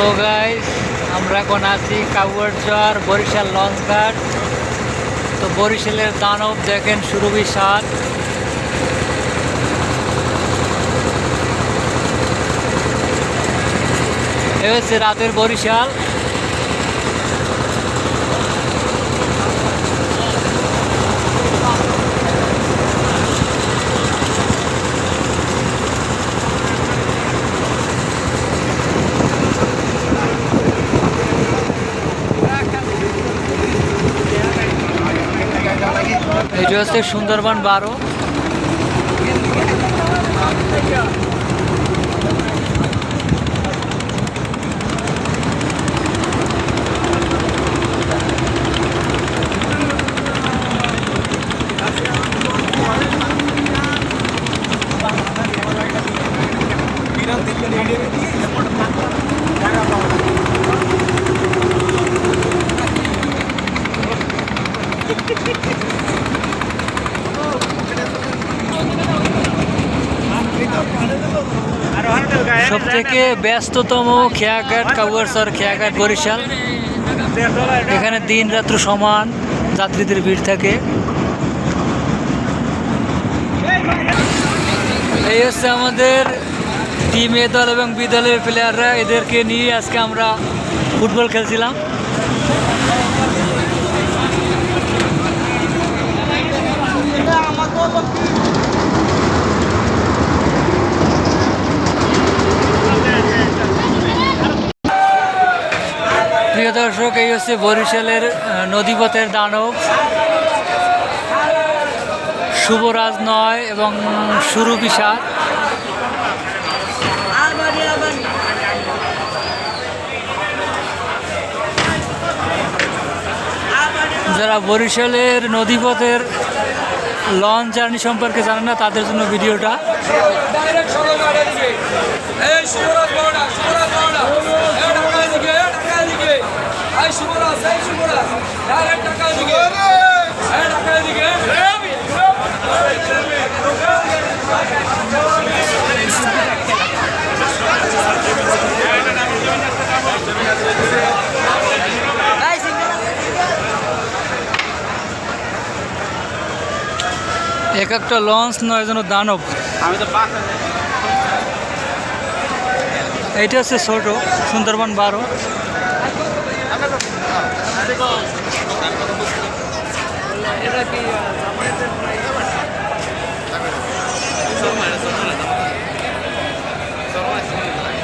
তো গাইস আমরা এখন আছি কাউয়ারচর বরিশাল লঞ্চ ঘাট তো বরিশালের দানব দেখেন সুরভি সাত এ হচ্ছে রাতের বরিশাল। এটি হচ্ছে সুন্দরবন বারো। সব থেকে ব্যস্ততম খেয়াঘাট কাউয়ারচর খেয়াঘাট বরিশাল। এখানে দিন রাত্র সমান, যাত্রীদের ভিড় থাকে। এই হচ্ছে আমাদের টিম এ দল এবং বি দলের প্লেয়াররা এদেরকে নিয়ে আজকে আমরা ফুটবল খেলছিলাম। প্রিয় দর্শক, এই হচ্ছে বরিশালের নদীপথের দানব। শুভরাজ নয় এবং সুরু বিশাল। যারা বরিশালের নদীপথের লঞ্চ জার্নি সম্পর্কে জানেন না, তাদের জন্য ভিডিওটা। এক একটা লঞ্চ নয় যেন দানব। আমি তো এইটা হচ্ছে ছোট সুন্দরবন বারো। এটা কি